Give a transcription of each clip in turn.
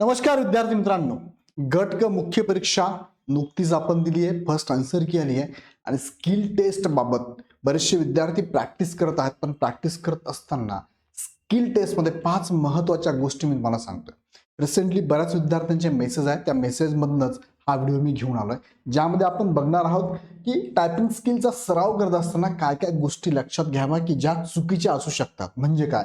नमस्कार विद्यार्थी मित्रांनो. गट ग मुख्य परीक्षा नुकतीच आपण दिली आहे. फर्स्ट आन्सर की आली आहे. आणि स्किल टेस्ट बाबत बरेचसे विद्यार्थी प्रॅक्टिस करत आहेत. पण प्रॅक्टिस करत असताना स्किल टेस्टमध्ये पाच महत्त्वाच्या गोष्टी मी तुम्हाला सांगतो रिसेंटली बऱ्याच विद्यार्थ्यांचे मेसेज आहेत. त्या मेसेजमधूनच हा व्हिडिओ मी घेऊन आलोय. ज्यामध्ये आपण बघणार आहोत की टायपिंग स्किलचा सराव करत असताना काय काय गोष्टी लक्षात घ्याव्या की ज्या चुकीच्या असू शकतात. म्हणजे काय?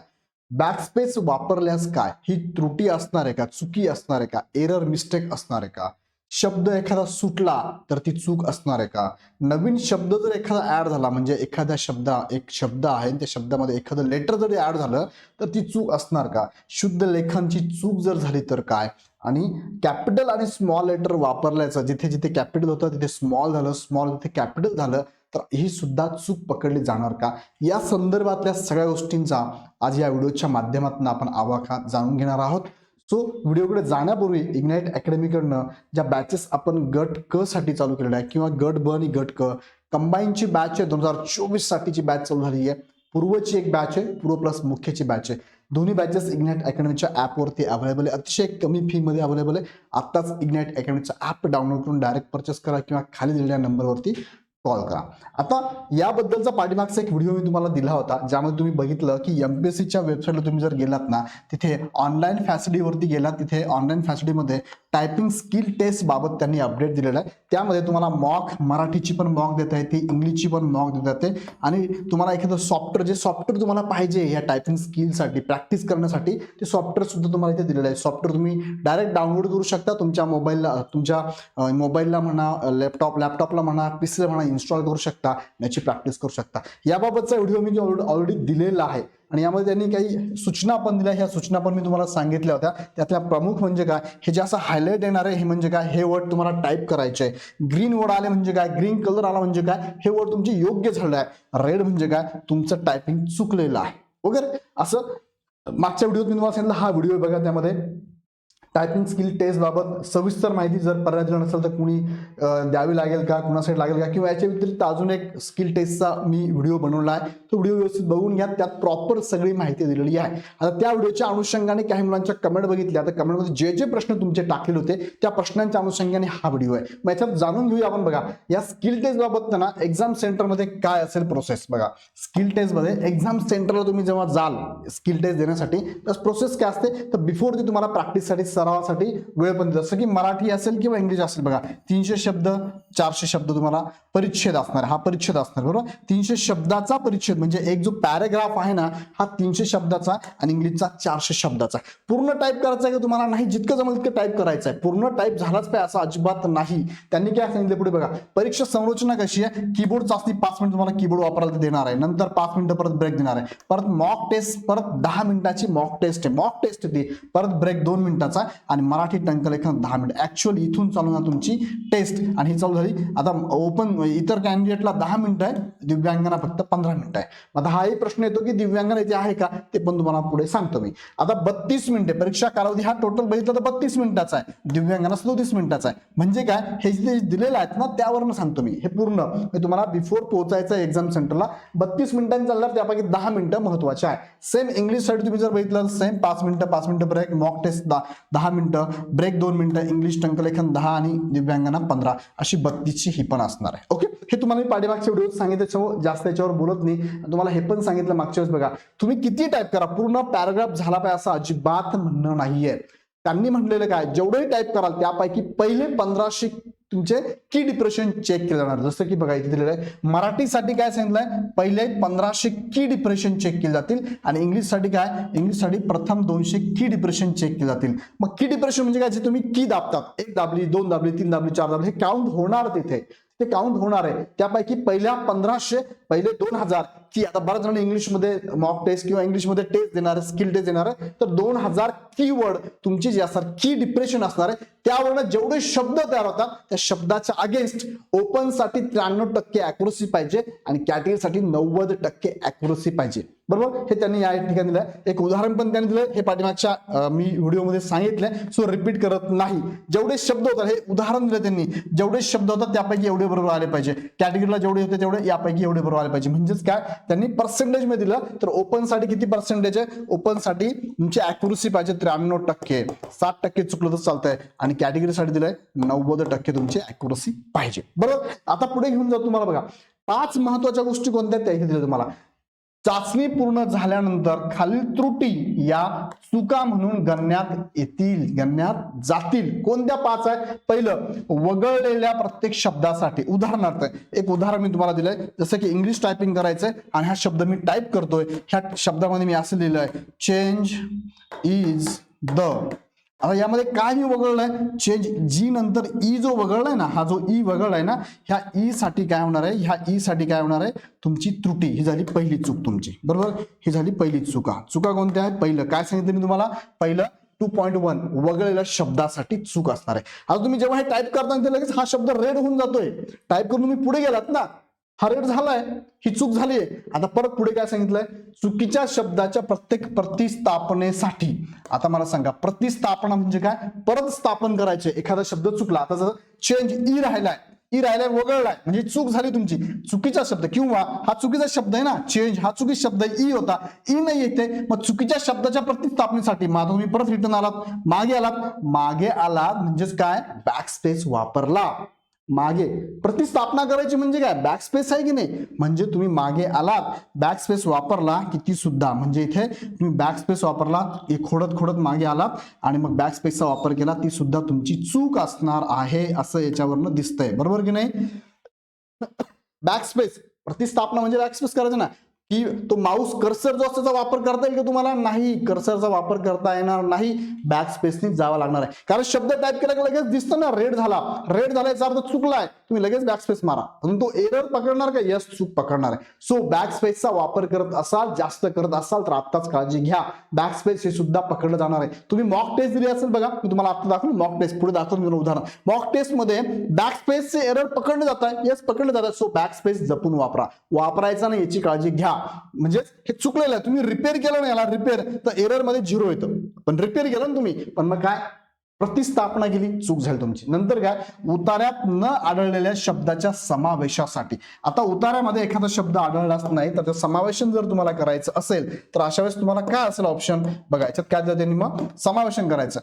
बॅकस्पेस वापरल्यास काय? ही त्रुटी असणार आहे का? चुकी असणार आहे का? एरर मिस्टेक असणार आहे का? शब्द एखादा सुटला तर ती चूक असणार आहे का? नवीन शब्द जर एखादा ऍड झाला म्हणजे एखाद्या शब्द एक शब्द आहे आणि त्या शब्दामध्ये एखादं लेटर जरी ऍड झालं तर ती चूक असणार का? शुद्ध लेखनची चूक जर झाली तर काय? आणि कॅपिटल आणि स्मॉल लेटर वापरल्याचं जिथे जिथे कॅपिटल होतं तिथे स्मॉल झालं स्मॉल तिथे कॅपिटल झालं तर ही सुद्धा चूक पकडली जाणार का? या संदर्भातल्या सगळ्या गोष्टींचा आज या व्हिडिओच्या माध्यमातून आपण आवाका जाणून घेणार आहोत. सो व्हिडिओकडे जाण्यापूर्वी इग्नाइट अकॅडमीकडनं ज्या बॅचेस आपण गट क साठी चालू केलेल्या आहे किंवा गट ब आणि गट क कंबाईनची बॅच आहे. दोन हजार चोवीस साठीची बॅच चालू झाली आहे. पूर्वची एक बॅच आहे पूर्व प्लस मुख्यची बॅच आहे. दोन्ही बॅचेस इग्नाईट अकॅडमीच्या ॲपवरती अवेलेबल आहे. अतिशय कमी फीमध्ये अवेलेबल आहे. आत्ताच इग्नाइट अकॅडमीचा ॲप डाउनलोड करून डायरेक्ट परचेस करा किंवा खाली दिलेल्या नंबरवरती कॉल करा. आता याबद्दलचा पाठीमागचा एक व्हिडिओ मी तुम्हाला दिला होता ज्यामध्ये तुम्ही बघितलं की एम पी एस सीच्या वेबसाईटला तुम्ही जर गेलात ना तिथे ऑनलाईन फॅसिलिटीवरती गेलात तिथे ऑनलाईन फॅसिलिटीमध्ये टायपिंग स्किल टेस्ट बाबत त्यांनी अपडेट दिलेला आहे. त्यामध्ये तुम्हाला मॉक मराठीची पण मॉक देता येते इंग्लिशची पण मॉक देता येते. आणि तुम्हाला एखादं सॉफ्टवेअर जे सॉफ्टवेअर तुम्हाला पाहिजे या टायपिंग स्किलसाठी प्रॅक्टिस करण्यासाठी ते सॉफ्टवेअर सुद्धा तुम्हाला इथे दिलेलं आहे. सॉफ्टवेअर तुम्ही डायरेक्ट डाउनलोड करू शकता तुमच्या मोबाईलला तुमच्या मोबाईलला म्हणा लॅपटॉप लॅपटॉपला म्हणा पी सीला म्हणा इन्स्टॉल करू शकता याची प्रॅक्टिस करू शकता. याबाबतचा व्हिडिओ मी ऑलरेडी दिलेला आहे आणि यामध्ये त्यांनी काही सूचना पण दिल्या. ह्या सूचना पण मी तुम्हाला सांगितल्या होत्या. त्यातल्या प्रमुख म्हणजे काय? हे जे असं हायलाईट येणार आहे हे म्हणजे काय? हे वर्ड तुम्हाला टाईप करायचे आहे. ग्रीन वर्ड आले म्हणजे काय? ग्रीन कलर आला म्हणजे काय? हे वर्ड तुमचे योग्य झालं आहे. रेड म्हणजे काय? तुमचं टायपिंग चुकलेलं आहे. वगैरे असं मागच्या व्हिडिओत मी तुम्हाला सांगितलं हा व्हिडिओ बघा त्यामध्ये. टायपिंग स्किल टेस्ट बाबत सविस्तर माहिती जर पर्याय नसेल तर कुणी द्यावी लागेल का? कुणासाठी लागेल का? किंवा याच्या व्यतिरिक्त अजून एक स्किल टेस्टचा मी व्हिडिओ बनवला आहे. तो व्हिडिओ व्यवस्थित बघून घ्या. त्यात प्रॉपर सगळी माहिती दिलेली आहे. आता त्या व्हिडिओच्या अनुषंगाने काही मुलांच्या कमेंट बघितल्या. तर कमेंटमध्ये जे जे प्रश्न तुमचे टाकलेले होते त्या प्रश्नांच्या अनुषंगाने हा व्हिडिओ आहे. मग याच्यात जाणून घेऊया आपण बघा. या स्किल टेस्ट बाबत ना एक्झाम सेंटरमध्ये काय असेल प्रोसेस बघा. स्किल टेस्टमध्ये एक्झाम सेंटरला तुम्ही जेव्हा जाल स्किल टेस्ट देण्यासाठी तर प्रोसेस काय असते? तर बिफोर ती तुम्हाला प्रॅक्टिससाठी सरावासाठी वेळ पण जसं की मराठी असेल किंवा इंग्लिश असेल बघा तीनशे शब्द चारशे शब्द तुम्हाला परिच्छेद असणार हा परिच्छेद असणार बरोबर? तीनशे शब्दाचा परिच्छेद म्हणजे एक जो पॅरेग्राफ आहे ना हा तीनशे शब्दाचा आणि इंग्लिशचा चारशे शब्दाचा. पूर्ण टाईप करायचा आहे का तुम्हाला? नाही जितकं जमेल तितकं टाईप करायचं आहे. पूर्ण टाईप झालाच पाहिजे असं अजिबात नाही. त्यांनी काय सांगितलं पुढे बघा परीक्षा संरचना कशी आहे? कीबोर्ड चाचणी पाच मिनिट तुम्हाला कीबोर्ड वापरायला देणार आहे. नंतर पाच मिनिटं परत ब्रेक देणार आहे. परत मॉक टेस्ट परत दहा मिनिटाची मॉक टेस्ट आहे. मॉक टेस्ट ती परत ब्रेक दोन मिनिटाचा. आणि मराठी टंकलेखन दहा मिनिट. ॲक्च्युअली इथून चालू ना तुमची टेस्ट आणि ही चालू झाली. आता ओपन इतर कॅन्डिडेटला दहा मिनिटं आहे. दिव्यांगांना फक्त पंधरा मिनिटं आहे. मग हाही प्रश्न येतो की दिव्यांगांना इथे आहे का? ते पण तुम्हाला पुढे सांगतो मी. आता बत्तीस मिनिटे परीक्षा कालावधी हा टोटल बघितला तर बत्तीस मिनिटाचा आहे. दिव्यांगांना सदोतीस मिनिटाचा आहे. म्हणजे काय? हे जे दिलेलं आहेत ना त्यावरनं सांगतो मी. हे पूर्ण. तुम्हाला बिफोर पोहोचायचं आहे एक्झाम सेंटरला बत्तीस मिनिटांनी चालणार त्यापैकी दहा मिनिटं महत्त्वाचे आहे. सेम इंग्लिशसाठी तुम्ही जर बघितलं सेम पाच मिनिटं पाच मिनिटं ब्रेक मॉक टेस्ट दहा दहा मिनटं ब्रेक दोन मिनटं इंग्लिश टंकलेखन दहा आणि दिव्यांगांना पंधरा. अशी बत्तीसची ही पण असणार आहे. ओके हे तुम्हाला मी पाठीमागच्या व्हिडिओत सांगितलं जास्त याच्यावर बोलत नाही. तुम्हाला हे पण सांगितलं मागच्या वेळेस बघा. तुम्ही किती टाईप करा. पूर्ण पॅराग्राफ झाला पाहिजे असं अजिबात म्हणणं नाहीये. त्यांनी म्हटलेलं काय? जेवढंही टाईप कराल त्यापैकी पहिले पंधराशे तुमचे की डिप्रेशन चेक केलं जाणार. जसं की बघा इथे दिलेलं आहे. मराठीसाठी काय सांगितलंय? पहिले पंधराशे की डिप्रेशन चेक केले जातील आणि इंग्लिशसाठी काय? इंग्लिशसाठी प्रथम दोनशे की डिप्रेशन चेक केले जातील. मग की डिप्रेशन म्हणजे काय? जे तुम्ही की दाबतात. एक दाबली दोन दाबली तीन दाबली चार दाबली हे काउंट होणार तिथे. ते काउंट होणार आहे. त्यापैकी पहिल्या पंधराशे पहिले दोन हजार की आता बऱ्याच जण इंग्लिशमध्ये मॉक टेस्ट किंवा इंग्लिशमध्ये टेस्ट देणार आहे स्किल टेस्ट देणार. आहे तर दोन हजार की वर्ड तुमची जे असणार की डिप्रेशन असणार आहे त्यावरनं जेवढे शब्द तयार होतात त्या शब्दाच्या अगेन्स्ट ओपनसाठी त्र्याण्णव टक्के अॅक्युरसी पाहिजे आणि कॅटेगरीसाठी नव्वद टक्के अॅक्युरसी पाहिजे. बरोबर? हे त्यांनी या ठिकाणी दिलं एक उदाहरण पण त्यांनी दिलं हे पाठीमागच्या मी व्हिडिओमध्ये सांगितलंय. सो रिपीट करत नाही. जेवढे शब्द होतात हे उदाहरण दिलं त्यांनी. जेवढे शब्द होतात त्यापैकी एवढे बरोबर आले पाहिजे. कॅटेगरीला जेवढे होते तेवढे यापैकी एवढे बरोबर आले पाहिजे. म्हणजेच काय? त्यांनी पर्सेंटेजमध्ये दिलं. तर ओपनसाठी किती पर्सेंटेज आहे? ओपनसाठी तुमची अॅक्युरसी पाहिजे त्र्याण्णव टक्के. सात टक्के चुकलं तर चालतंय. आणि कॅटेगरीसाठी दिलंय नव्वद टक्के तुमची अॅक्युरसी पाहिजे. बरोबर? आता पुढे घेऊन जाऊ तुम्हाला बघा. पाच महत्त्वाच्या गोष्टी कोणत्या आहेत? त्या दिल्या तुम्हाला. चाचणी पूर्ण झाल्यानंतर खालील त्रुटी या चुका म्हणून गणण्यात येतील गणण्यात जातील. कोणत्या पाच आहे पहिलं वगळलेल्या प्रत्येक शब्दासाठी. उदाहरणार्थ एक उदाहरण मी तुम्हाला दिलंय. जसं की इंग्लिश टायपिंग करायचंय आणि हा शब्द मी टाईप करतोय. ह्या शब्दामध्ये मी असं लिहिलंय. चेंज इज द आता यामध्ये काय मी वगळलंय? चेंज जी नंतर ई जो वगळलाय ना हा जो ई वगळलाय ना ह्या ई साठी काय होणार आहे? ह्या ई साठी काय होणार आहे? तुमची त्रुटी. ही झाली पहिली चूक तुमची. बरोबर? ही झाली पहिली चुका. चुका कोणत्या आहेत? पहिलं. काय सांगितलं मी तुम्हाला? पहिलं टू पॉईंट वन वगळलेल्या शब्दासाठी चूक असणार आहे. आता तुम्ही जेव्हा हे टाईप करताना ते लगेच हा शब्द रेड होऊन जातोय. टाईप करून तुम्ही पुढे गेलात ना हा रेट झालाय ही चूक झाली आहे. आता परत पुढे काय सांगितलंय? चुकीच्या शब्दाच्या प्रत्येक प्रतिस्थापनेसाठी. आता मला सांगा प्रतिस्थापना म्हणजे काय? परत स्थापन करायचे. एखादा शब्द चुकला आता जर चेंज ई राहिलाय ई राहिलाय वगळलाय म्हणजे चूक झाली तुमची. चुकीचा शब्द किंवा हा चुकीचा शब्द आहे ना चेंज हा चुकी शब्द ई होता ई नाही येते मग चुकीच्या शब्दाच्या प्रतिस्थापनेसाठी मग तुम्ही परत रिटर्न आलात मागे आलात. मागे आलात म्हणजेच काय? बॅकस्पेस वापरला. मागे. प्रतिस्थापना करायची म्हणजे काय? बॅकस्पेस आहे की नाही? म्हणजे तुम्ही मागे आलात बॅकस्पेस वापरला की ती सुद्धा. म्हणजे इथे तुम्ही बॅकस्पेस वापरला एक खोडत खोडत मागे आलात आणि मग बॅकस्पेसचा वापर केला ती सुद्धा तुमची चूक असणार आहे असं याच्यावरनं दिसतंय. बरोबर की नाही? बॅकस्पेस प्रतिस्थापना म्हणजे बॅकस्पेस करायचं ना. की तो माऊस कर्सर जो असतो त्याचा वापर करता येईल का तुम्हाला? नाही. कर्सरचा वापर करता येणार नाही. बॅक स्पेसनी जावं लागणार आहे. कारण शब्द टाईप केला की लगेच दिसतं ना रेड झाला. रेड झाला याचा अर्थ चुकलाय. तुम्ही लगेच बॅक स्पेस मारा. म्हणून तो एरर पकडणार का? यस चूक पकडणार आहे. सो बॅकस्पेसचा वापर करत असाल जास्त करत असाल तर आत्ताच काळजी घ्या. बॅक स्पेस हे सुद्धा पकडलं जाणार आहे. तुम्ही मॉक टेस्ट दिली असेल बघा मी तुम्हाला आता दाखवलं मॉक टेस्ट पुढे दाखवून घेऊन उदाहरण. मॉक टेस्टमध्ये बॅकस्पेसचे बॅक स्पेसचे एरर पकडले जात यस येस पकडले जातात सो बॅक स्पेस जपून वापरा. वापरायचा नाही याची काळजी घ्या. म्हणजेच हे चुकलेलं आहे. तुम्ही रिपेअर केलं नाही याला रिपेअर तर एररमध्ये झिरो येतं. पण रिपेअर केलं ना तुम्ही. पण मग काय? प्रतिस्थापना केली चूक झाली तुमची. नंतर काय? उतार्यात न आढळलेल्या शब्दाच्या समावेशासाठी. आता उतार्यामध्ये एखादा शब्द आढळलाच नाही तर समावेशन जर तुम्हाला करायचं असेल तर अशा वेळेस तुम्हाला काय असेल ऑप्शन बघायचं काय काय त्यांनी मग समावेशन करायचं.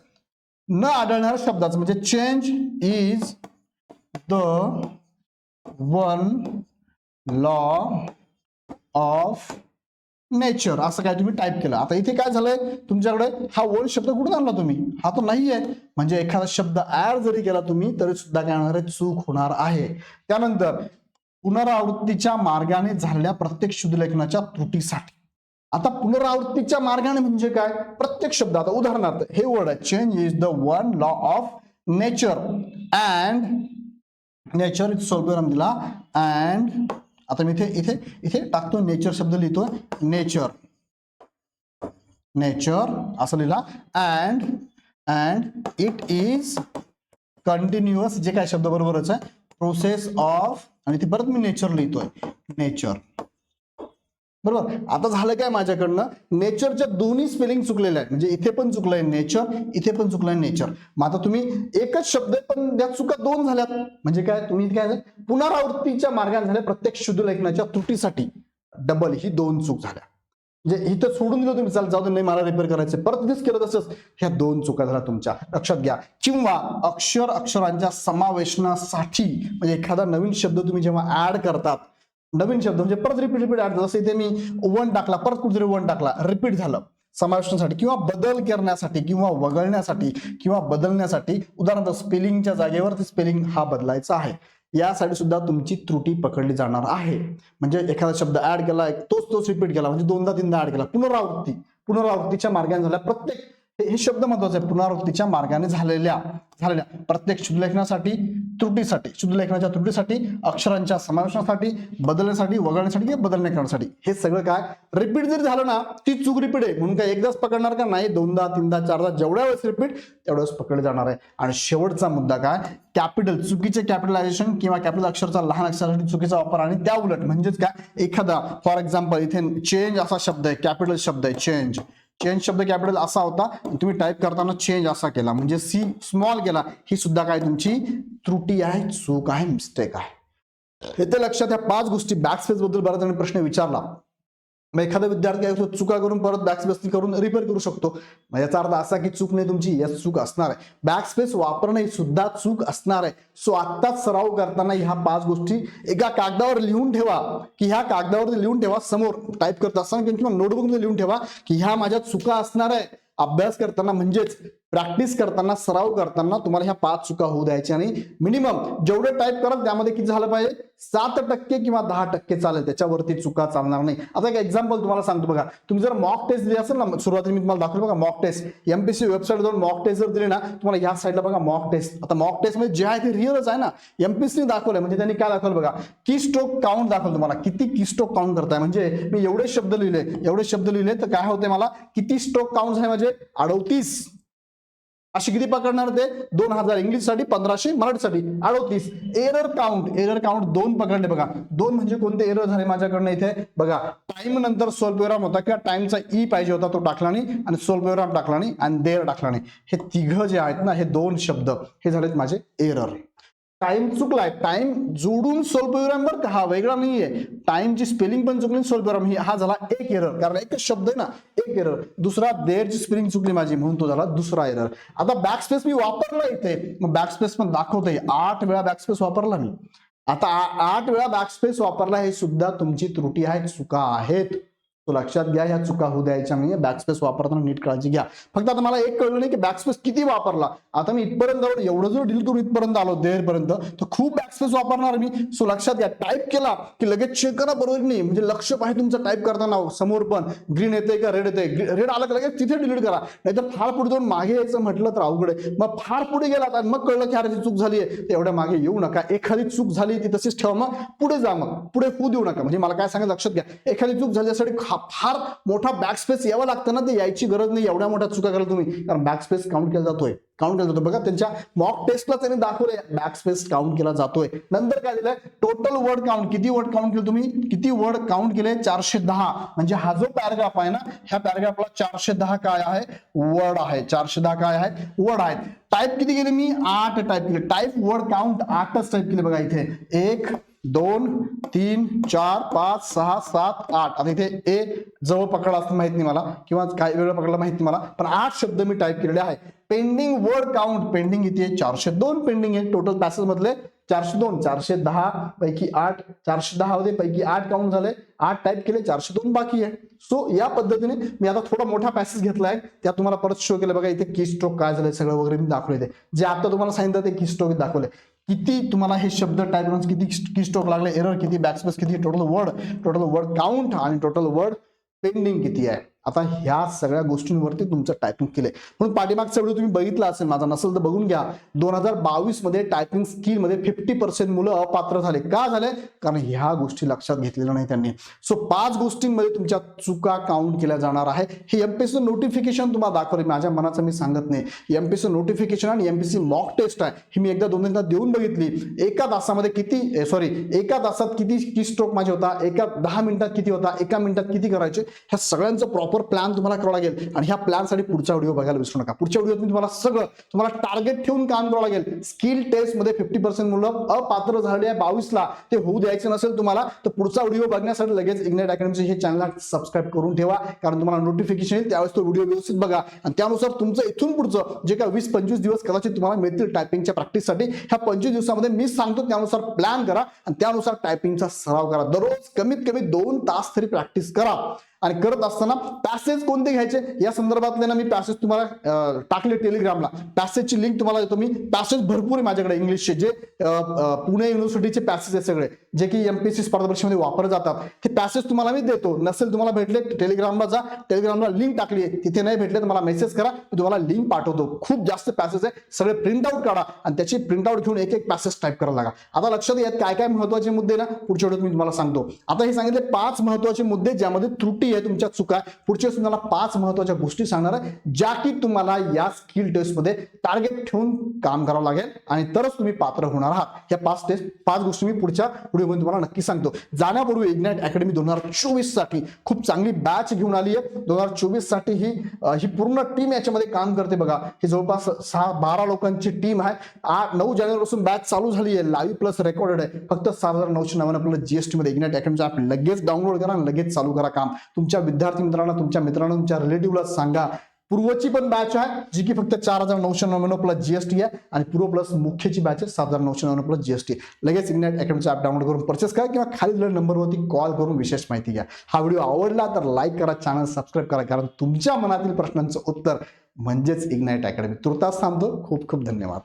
न आढळणाऱ्या शब्दाचं म्हणजे change is the one law of nature असं काय तुम्ही टाईप केलं. आता इथे काय झालंय? तुमच्याकडे हा ओल्ड शब्द कुठून आणला तुम्ही? हा तो नाही आहे म्हणजे एखादा शब्द ऍड जरी केला तुम्ही तरी सुद्धा काय होणार आहे? चूक होणार आहे. त्यानंतर पुनरावृत्तीच्या मार्गाने झालेल्या प्रत्येक शुद्धलेखनाच्या त्रुटीसाठी. आता पुनरावृत्तीच्या मार्गाने म्हणजे काय? प्रत्येक शब्द आता उदाहरणार्थ हे वर्ड आहे. Change is the one law of nature and nature सोल्युरम दिला अँड आता मी इथे इथे इथे टाकतो नेचर शब्द लिहितो. नेचर नेचर असं लिहिला. And and it is continuous जे काय शब्द बरोबरच आहे. प्रोसेस ऑफ आणि ते परत मी नेचर लिहितोय. नेचर बरोबर? आता झालं काय माझ्याकडनं? नेचरच्या दोन्ही स्पेलिंग चुकलेल्या आहेत. म्हणजे इथे पण चुकलंय नेचर इथे पण चुकलंय नेचर मग आता तुम्ही एकच शब्द पण त्या चुका दोन झाल्यात. म्हणजे काय? तुम्ही काय पुनरावृत्तीच्या मार्गाने झाल्या प्रत्येक शुद्ध लेखनाच्या त्रुटीसाठी. डबल ही दोन चूक झाल्या. म्हणजे इथं सोडून दिलं तुम्ही. चाल जाऊ दे, नाही मला रिपेअर करायचं परत तिथेच केलं तसंच. ह्या दोन चुका झाल्या तुमच्या. लक्षात घ्या. किंवा अक्षर अक्षरांच्या समावेशनासाठी म्हणजे एखादा नवीन शब्द तुम्ही जेव्हा ऍड करतात नवीन शब्द म्हणजे परत रिपीट रिपीट ऍड जसं इथे मी वन टाकला परत कुठेतरी वन टाकला. रिपीट झालं. समावेशनासाठी किंवा बदल करण्यासाठी किंवा वगळण्यासाठी किंवा बदलण्यासाठी उदाहरणार्थ स्पेलिंगच्या जागेवर ते स्पेलिंग हा बदलायचा आहे. यासाठी सुद्धा तुमची त्रुटी पकडली जाणार आहे. म्हणजे एखादा शब्द ऍड केला एक तोच तोच रिपीट केला म्हणजे दोनदा तीनदा ऍड केला. पुनरावृत्ती. पुनरावृत्तीच्या मार्गाने झाल्या प्रत्येक हे- शब्द महत्त्वाचे आहे पुनरावृत्तीच्या मार्गाने झालेल्या झालेल्या प्रत्येक शुद्धलेखनासाठी त्रुटीसाठी शुद्धलेखनाच्या त्रुटीसाठी अक्षरांच्या समावेशासाठी बदलण्यासाठी वगळण्यासाठी किंवा बदलण्या करण्यासाठी. हे सगळं काय? रिपीट जरी झालं ना ती चूक रिपीट आहे. म्हणून काय एकदाच पकडणार का? नाही. दोनदा तीनदा चारदा जेवढ्या वेळेस रिपीट तेवढ्या वेळेस पकडले जाणार आहे. आणि शेवटचा मुद्दा काय? कॅपिटल चुकीचे कॅपिटलायझेशन किंवा कॅपिटल अक्षरचा लहान अक्षरासाठी चुकीचा वापर आणि त्या उलट म्हणजेच काय? एखादा फॉर एक्झाम्पल इथे चेंज असा शब्द आहे. कॅपिटल शब्द आहे चेंज चेंज शब्द कॅपिटल असा होता. तुम्ही टाईप करताना चेंज असा केला. म्हणजे सी स्मॉल केला. ही सुद्धा काय तुमची त्रुटी आहे चूक आहे मिस्टेक आहे. येथे लक्षात या पाच गोष्टी बॅक स्पेस बद्दल बऱ्याच जणांनी प्रश्न विचारला. मग एखादा विद्यार्थी काय करतो, चुका करून परत बॅकस्पेस करून रिपेअर करू शकतो. मग याचा अर्थ असा की चूक नाही तुमची यस चूक असणार आहे. बॅकस्पेस वापरणे सुद्धा चूक असणार आहे. सो आत्ताच सराव करताना ह्या पाच गोष्टी एका कागदावर लिहून ठेवा की ह्या कागदावर लिहून ठेवा समोर. टाईप करत असताना किंवा नोटबुकमध्ये लिहून ठेवा की ह्या माझ्या चुका असणार आहे. अभ्यास करताना म्हणजेच प्रॅक्टिस करताना सराव करताना तुम्हाला ह्या पाच चुका होऊ द्यायच्या आणि मिनिमम जेवढे टाईप कराल त्यामध्ये किती झालं पाहिजे? सात टक्के किंवा दहा टक्के चालेल त्याच्यावरती चुका चालणार नाही. आता एक एक्झाम्पल तुम्हाला सांगतो बघा. तुम्ही जर मॉक टेस्ट दिली असेल ना सुरुवातीला मी तुम्हाला दाखवलं बघा मॉक टेस्ट एमपीसी वेबसाईट जाऊन मॉक टेस्ट जर दिली ना तुम्हाला ह्या साईडला बघा मॉक टेस्ट आता मॉक टेस्ट म्हणजे जे आहे ते रिअलच आहे ना. एमपीसीने दाखवलंय म्हणजे त्यांनी काय दाखवलं बघा? की स्ट्रोक काउंट दाखवलं तुम्हाला. किती की स्ट्रोक काउंट करताय? म्हणजे मी एवढे शब्द लिहिले एवढे शब्द लिहिले तर काय होते मला? किती स्ट्रोक काउंट झाले म्हणजे? अडवतीस अशी किती पकडणार ते? दोन हजार इंग्लिशसाठी पंधराशे मराठीसाठी. अडोतीस. एरर काउंट एरर काउंट दोन पकडले बघा. दोन म्हणजे कोणते एरर झाले माझ्याकडनं इथे? बघा. टाइम नंतर सोल्पेराम होता किंवा टाइमचा ई e पाहिजे होता तो टाकला नाही आणि सोल्पेराम टाकला नाही आणि देर टाकला नाही. हे तिघ जे आहेत ना हे दोन शब्द. हे झालेत माझे एरर टाइम चुकलाय. टाइम जोडून स्वल्पविराम बरं का? हा वेगळा नाहीये. टाइमची स्पेलिंग पण चुकली स्वल्पविराम ही हा झाला एक एरर कारण एकच शब्द आहे ना एक एरर दुसरा देरची स्पेलिंग चुकली माझी म्हणून तो झाला दुसरा एरर आता बॅकस्पेस मी वापरला इथे. मग बॅकस्पेस पण दाखवतोय. आठ वेळा बॅकस्पेस वापरला मी. आता आठ वेळा बॅकस्पेस वापरला हे सुद्धा तुमची त्रुटी आहे चुका आहेत. तो लक्षात घ्या ह्या चुका होऊ द्यायच्या नाही बॅकस्पेस वापरताना नीट काळजी घ्या. फक्त आता मला एक कळलं नाही की बॅकस्पेस किती वापरला. आता मी इथपर्यंत आलो, एवढं जर डील करून इथपर्यंत आलो देरपर्यंत तर खूप बॅकस्पेस वापरणार मी. सो लक्षात घ्या. टाईप केला की लगेच चेक करा बरोबर नाही? म्हणजे लक्ष पाहिजे तुमचं टाईप करताना समोर पण. ग्रीन येते का? रेड येते रेड आलं का लगेच? तिथे डिलीट करा. नाहीतर फार पुढे जाऊन मागे यायचं म्हटलं तर अवघड आहे. मग फार पुढे गेला आणि मग कळलं की अरे चूक झाली आहे एवढ्या मागे येऊ नका. एखादी चूक झाली ती तशीच ठेवा मग. पुढे जा मग. पुढे होऊ देऊ नका. म्हणजे मला काय सांगा लक्षात घ्या. एखादी चूक झाली यासाठी फार मोठा बॅकस्पेस यावं लागतं ना ते यायची गरज नाही एवढ्या मोठ्या चुका करा तुम्ही. कारण बॅकस्पेस काउंट केला जातोय. काउंट केला जातो बघा त्यांच्या मॉक टेस्टला त्यांनी दाखवलंय. बॅकस्पेस काउंट केला जातोय. नंतर काय दिलंय? टोटल वर्ड काउंट किती वर्ड काउंट केले तुम्ही? किती वर्ड काउंट केले? चारशे दहा. म्हणजे हा जो पॅराग्राफ आहे ना ह्या पॅराग्राफला चारशे दहा काय आहे? वर्ड आहे. चारशे दहा काय आहे? वर्ड आहेत. टाईप किती केले मी? आठ टाईप केले. टाईप वर्ड काउंट आठच टाईप केले बघा इथे. एक दोन तीन चार पाच सहा सात आठ. आता इथे ए जवळ पकडला असं माहीत नाही मला किंवा काय वेगळं पकडला माहीत नाही मला पण आठ शब्द मी टाईप केलेले आहे पेंडिंग वर्ड काउंट पेंडिंग इथे आहे चारशे दोन पेंडिंग आहे टोटल पॅसेज मधले चारशे दोन. चारशे दहा पैकी आठ चारशे दहा होते पैकी आठ काउंट झाले. आठ टाईप केले चारशे दोन बाकी आहे. सो या पद्धतीने मी आता थोडा मोठा पॅसेज घेतलाय. त्या तुम्हाला परत शो केलं बघा इथे की स्ट्रोक काय झालंय सगळं वगैरे मी दाखवले ते जे आता तुम्हाला सांगितलं ते की स्ट्रोक दाखवले किती तुम्हाला हे शब्द टाईप करून किती की स्ट्रोक लागले एरर किती बॅकस्पेस किती total word total word count आणि टोटल वर्ड पेंडिंग किती आहे? आता ह्या सगळ्या गोष्टींवरती तुमचं टायपिंग केलंय म्हणून पाठीमागचा व्हिडिओ तुम्ही बघितला असेल माझा नसेल तर बघून घ्या. दोन हजार बावीसमध्ये टायपिंग स्किलमध्ये फिफ्टी पर्सेंट मुलं अपात्र झाले. का झाले? कारण ह्या गोष्टी लक्षात घेतलेल्या नाही त्यांनी. सो पाच गोष्टींमध्ये तुमच्या चुका काउंट केल्या जाणार आहे. हे एमपीसी नोटिफिकेशन तुम्हाला दाखवले माझ्या मनाचं मी सांगत नाही. एमपीसी नोटिफिकेशन आणि एमपीसी मॉक टेस्ट आहे. ही मी एकदा दोन तीनदा देऊन बघितली. एका तासामध्ये किती सॉरी एका तासात किती की स्ट्रोक माझे होता? एका दहा मिनिटात किती होता? एका मिनिटात किती करायचे? ह्या सगळ्यांचं प्रॉपर प्लॅन तुम्हाला करावं लागेल. आणि ह्या प्लॅनसाठी पुढचा व्हिडिओ बघायला विसरू नका. पुढच्या व्हिडिओत मी तुम्हाला सगळं तुम्हाला टार्गेट ठेवून काम करावं लागेल. स्किल टेस्टमध्ये फिफ्टी पर्सेंट मुलं अपात्र झाले आहे बावीसला. ते होऊ द्यायचं नसेल तुम्हाला तर पुढचा व्हिडिओ बघण्यासाठी लगेच इग्नेट अकॅडमीचे हे चॅनल सबस्क्राईब करून ठेवा. कारण तुम्हाला नोटिफिकेशन येईल त्यावेळेस तो व्हिडिओ व्यवस्थित बघा. आणि त्यानुसार तुमचं इथून पुढचं जे काय वीस पंचवीस दिवस कदाचित तुम्हाला मिळतील टायपिंगच्या प्रॅक्टिससाठी ह्या पंचवीस दिवसामध्ये मी सांगतो त्यानुसार प्लॅन करा. आणि त्यानुसार टायपिंगचा सराव करा. दररोज कमीत कमी दोन तास तरी प्रॅक्टिस करा. आणि करत असताना पॅसेज कोणते घ्यायचे? या संदर्भातले ना मी पॅसेज तुम्हाला टाकले टेलिग्रामला पॅसेजची लिंक तुम्हाला देतो मी. पॅसेज भरपूर आहे माझ्याकडे इंग्लिशचे जे पुणे युनिव्हर्सिटीचे पॅसेज आहे सगळे. जे की एमपीएससी स्पर्धा परीक्षेमध्ये वापरले जातात. ते पॅसेज तुम्हाला मी देतो. नसेल तुम्हाला भेटले टेलिग्रामला जा. टेलिग्रामला लिंक टाकली आहे. तिथे नाही भेटले तर मला मेसेज करा. मी तुम्हाला लिंक पाठवतो. खूप जास्त पॅसेज आहे. सगळे प्रिंट आउट काढा. आणि त्याची प्रिंट आउट घेऊन एक एक पॅसेज टाईप करायला लागा. आता लक्षात येत काय काय महत्त्वाचे मुद्दे ना? पुढच्या वेळेस मी तुम्हाला सांगतो. आता हे सांगितले पाच महत्त्वाचे मुद्दे ज्यामध्ये त्रुटी किती आहे तुमच्या चुका पुढच्या तुम्हाला पाच महत्त्वाच्या गोष्टी सांगणार आहे ज्या की तुम्हाला या स्किल टेस्टमध्ये टार्गेट ठेवून काम करावं लागेल आणि तरच तुम्ही पात्र होणार आहात. या पाच टेस्ट पाच गोष्टी मी पुढच्या व्हिडिओमध्ये तुम्हाला नक्की सांगतो. जाण्यापूर्वी इग्नॅट अकॅडमी दोन हजार चोवीससाठी खूप चांगली बॅच घेऊन आली आहे. दोन हजार चोवीससाठी ही ही पूर्ण टीम याच्यामध्ये काम करते बघा. ही जवळपास सहा बारा लोकांची टीम आहे. आठ नऊ जानेवारी पासून बॅच चालू झाली आहे. लाईव्ह प्लस रेकॉर्डेड आहे. फक्त सात हजार नऊशे नव्याण्णव आपल्याला जीएसटी मध्ये इग्नॅट अकॅडमीचा ऍप लगेच डाऊनलोड करा आणि लगेच चालू करा काम. तुमच्या विद्यार्थी मित्रांना तुमच्या मित्रांना तुमच्या रिलेटिव्हला सांगा. पूर्वची पण बॅच आहे जी की फक्त चार हजार नऊशे नव्याण्णव प्लस जीएसटी आहे आणि पूर्व प्लस मुख्यची बॅच आहे सात हजार नऊशे नव्याण्णव प्लस जीएसटी लगेच इग्नाइट अकॅडमीचा ॲप डाउनलोड करून परचेस करा किंवा खाली दिलेल्या नंबरवरती कॉल करून विशेष माहिती घ्या. हा व्हिडिओ आवडला तर लाईक करा चॅनल सबस्क्राईब करा कारण तुमच्या मनातील प्रश्नांचं उत्तर म्हणजेच इग्नाइट अकॅडमी तुर्तास थांबतो. खूप खूप धन्यवाद.